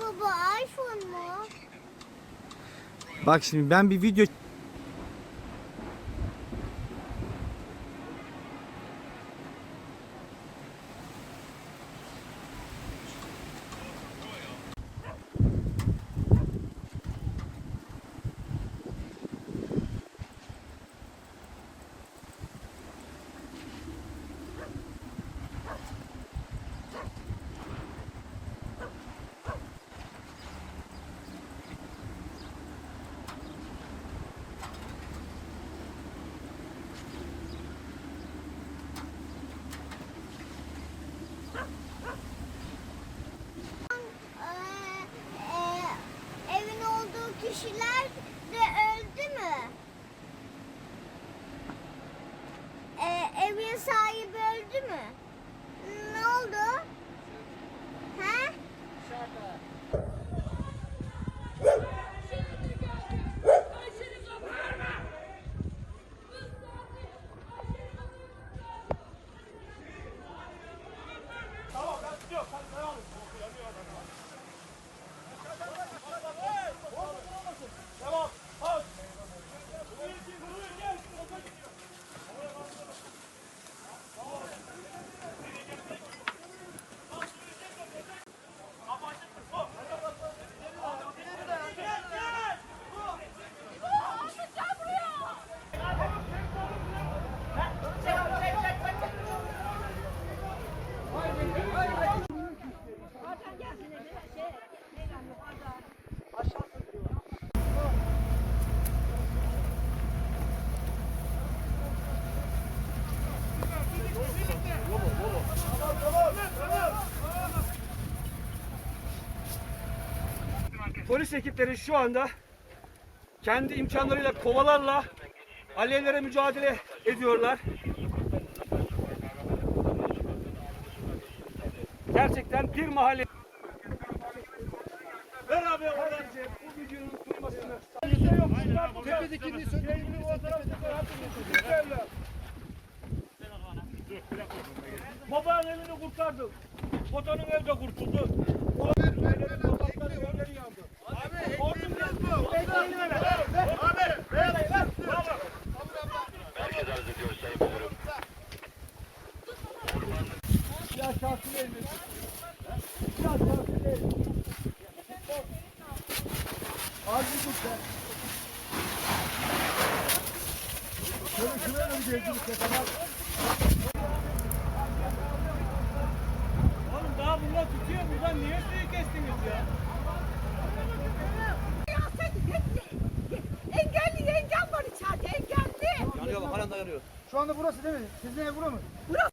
baba iPhone mu? Bak şimdi ben bir video kişiler de öldü mü? Polis ekipleri şu anda kendi imkanlarıyla kovalarla alevlere mücadele ediyorlar. Gerçekten bir mahalle beraber bu Babanın elini kurtardım. Kocanın evde kurtuldu. Sokakları evleri yandı. Az bir tut sen. Şöyle şuraya da bir gezdirik ya tamam. Oğlum daha bunlar tutuyor. Buradan niye suyu kestiniz ya? Engelli yengem var içeride engelli. Yanıyor bak halen dayanıyor. Şu anda burası değil mi? Sizin ev bura mı? Müşteri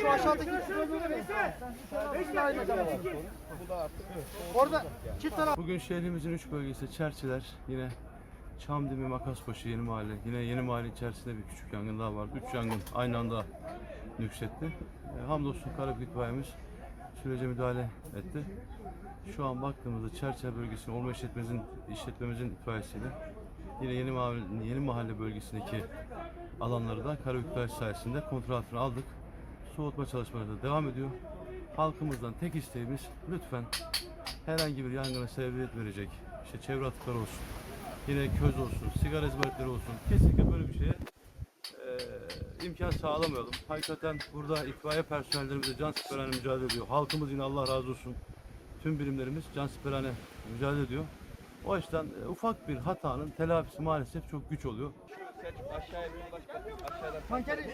Şu aşağıdaki. Bugün şehrimizin üç bölgesi Çerçiler, yine Çamdemi, Makasbaşı, Yeni Mahalle. Yine Yeni Mahalle içerisinde bir küçük yangın daha vardı. Üç yangın aynı anda nüksetti. E, hamdolsun Karabük itfaiyemiz sürece müdahale etti. Şu an baktığımızda Çerçiler bölgesinin olma işletmemizin, işletmemizin itfaiyesiyle yine Yeni Mahalle, Yeni Mahalle bölgesindeki alanları da Karabük itfaiyesi sayesinde kontrol altına aldık. Soğutma çalışmaları da devam ediyor. Halkımızdan tek isteğimiz lütfen herhangi bir yangına sebebiyet verecek işte çevre atıkları olsun, yine köz olsun, sigara izmaritleri olsun kesinlikle böyle bir şeye imkan sağlamayalım. Hakikaten burada itfaiye personellerimiz de can siperhane mücadele ediyor. Halkımız yine Allah razı olsun. Tüm birimlerimiz can siperhane mücadele ediyor. O yüzden e, ufak bir hatanın telafisi maalesef çok güç oluyor. Tankeri